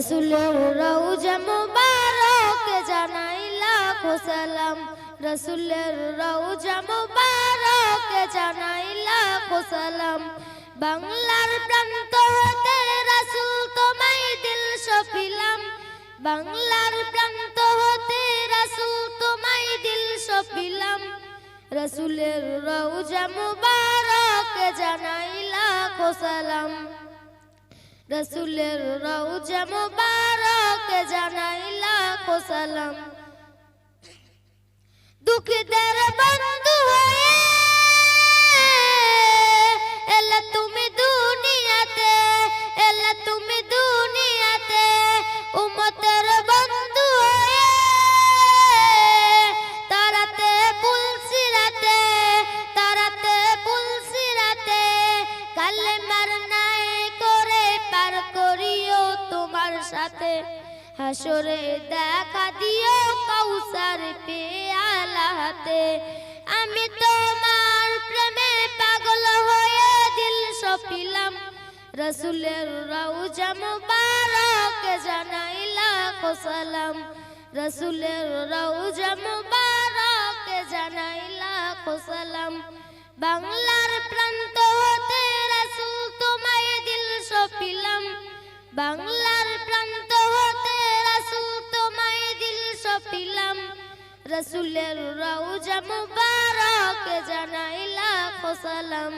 রসুলের রৌজা মুবারক জানাই লাখো সালাম। রসুলের রৌজা মুবারক জানাই বাংলার প্রান্ত হতে রসুল তোমায় দিল সপিলাম বাংলার প্রান্ত হতে রসুল তোমায় দিল সপিলাম রসুলের রৌজা মুবারক জানাই লাখো সালাম। রসুলের রৌজা মুবারক জানাই লাখো সালাম হাসরে দেখা দিও কৌসার পেয়ালা হাতে আমি তোমার প্রেমে পাগল হয়ে দিল সপিলাম। রসুলের রৌজা মুবারক জানাই লাখো সালাম রসুলের রৌজা মুবারক জানাই লাখো সালাম বাংলার প্রান্ত হতে রসুল তোমায় দিল সপিলাম। বাংলার প্রান্ত সপিলাম রসুলের রৌজা মুবারক জানাই লাখো সালাম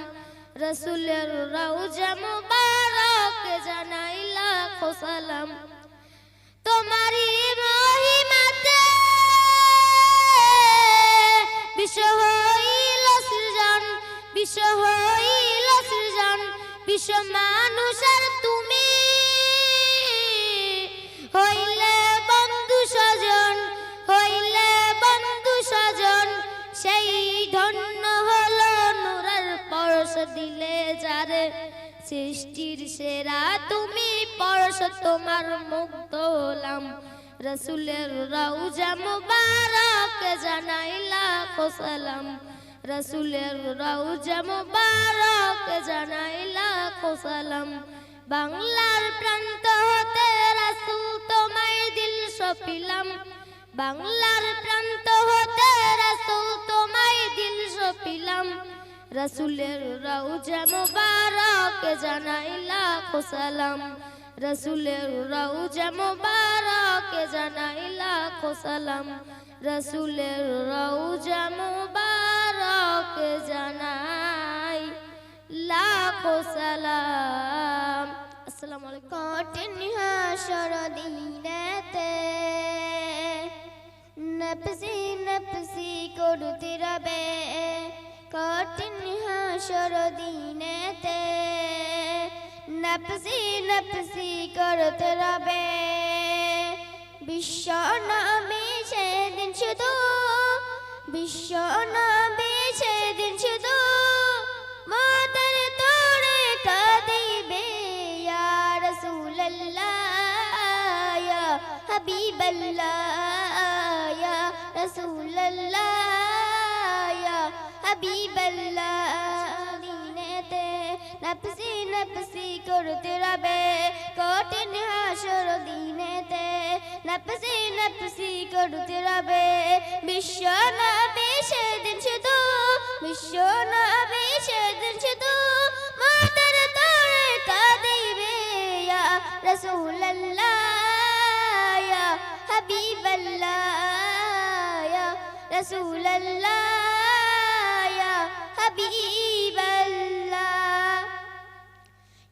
রসুলের রৌজা মুবারক জানাই লাখো সালাম তোমারই মহিমাতে বিশ্ব হইল সৃজন বিশ্ব হইল সৃজন বিশ্ব দিলে যারে সৃষ্টির সেরা, তুমি পরশ তোমার মুক্ত হলাম। রসুলের রৌজা মুবারক জানাই লাখো সালাম রসুলের রৌজা মুবারক জানাই লাখো সালাম বাংলার প্রান্ত হতে রাসুল তোমায় দিল সপিলাম বাংলার প্রান্ত হতে রসুলের রৌজা মুবারক জানাই লাখো রসুলের রৌজা মুবারক জানাই লাখো রসুলের রৌজা মুবারক জানাই লাখো সালাম। আসসালামু আলাইকুম। কঠিন হাসর দিনেতে নফসি নফসি করতে রবে। কঠিন হাসর দিনেতে নফসি নফসি করতে রবে। বিশ্ব নামে সেদিন শুধু বিশ্ব নামে সেদিন শুধু মাতার তোরে কাঁদিবে, ইয়া রাসূলুল্লাহ, ইয়া হাবিবাল্লাহ, ইয়া রাসূলুল্লাহ। হাবিবাল্লাহ দিনেতে নফসি নফসি করতে রবে কঠিন হাসর দিনেতে নফসি নফসি করতে রবে বিশ্ব নবী সেদিন শুধু বিশ্ব নবী সেদিন শুধু মাতার তোরে কাঁদিবে ইয়া রাসূলুল্লাহ ইয়া হাবিবাল্লাহ ইয়া রাসূলুল্লাহ ইয়া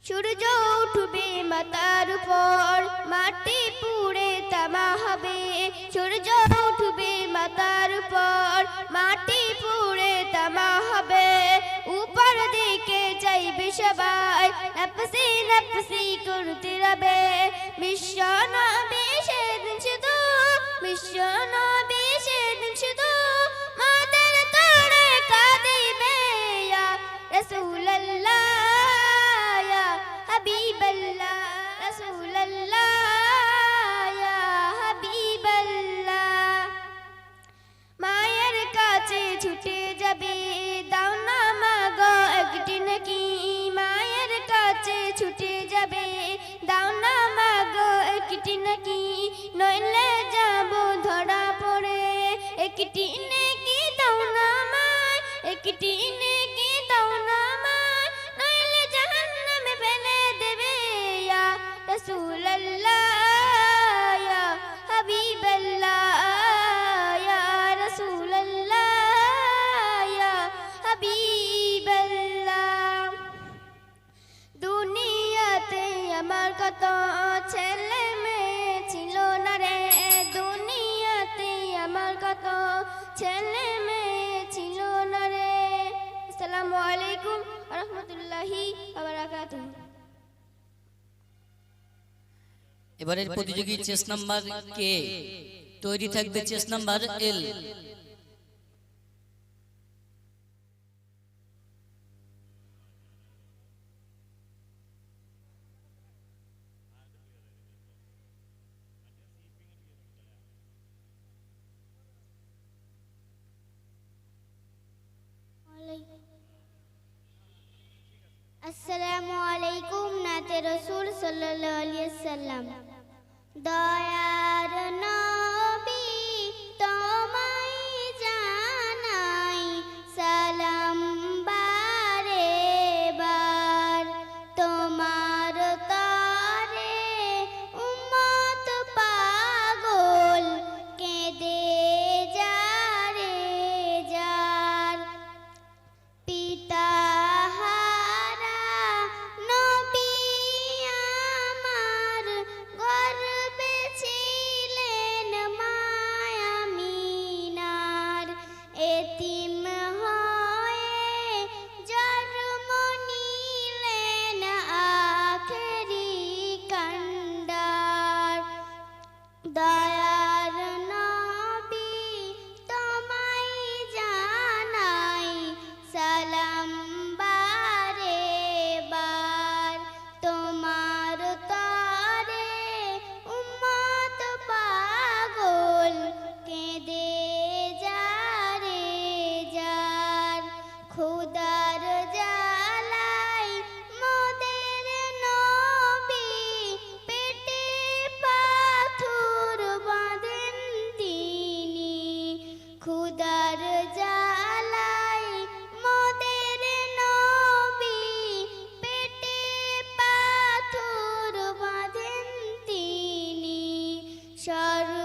সূর্য উঠবে মাতার উপর, মাটি পুড়ে তামা হবে। সূর্য উঠবে মাতার উপর, মাটি পুড়ে তামা হবে। উপর দিকে সবাই, নফসি নফসি করতে রবে বিশ্ব নবী সেদিন শুধু বিশ্ব নবী সেদিন শুধু একটি নেকি দাও না আমায় নইলে জাহান্নামে ফেলে দেবে ইয়া রাসূলুল্লাহ, ইয়া হাবিবাল্লাহ, ইয়া রাসূলুল্লাহ, ইয়া হাবিবাল্লাহ। দুনিয়াতে আমার কত ছেলে মেয়ে ছিল না রে? ছেলে মেয়ে আসসালামু আলাইকুম রহমতুল্লাহি এবারের প্রতিযোগী চেস নাম্বার কে? তৈরি থাকবে চেস নাম্বার এল। আসসালামু আলাইকুম নাতে রসুল সাল্লাল্লাহু আলাইহি সাল্লাম দয়ার নবী Shall.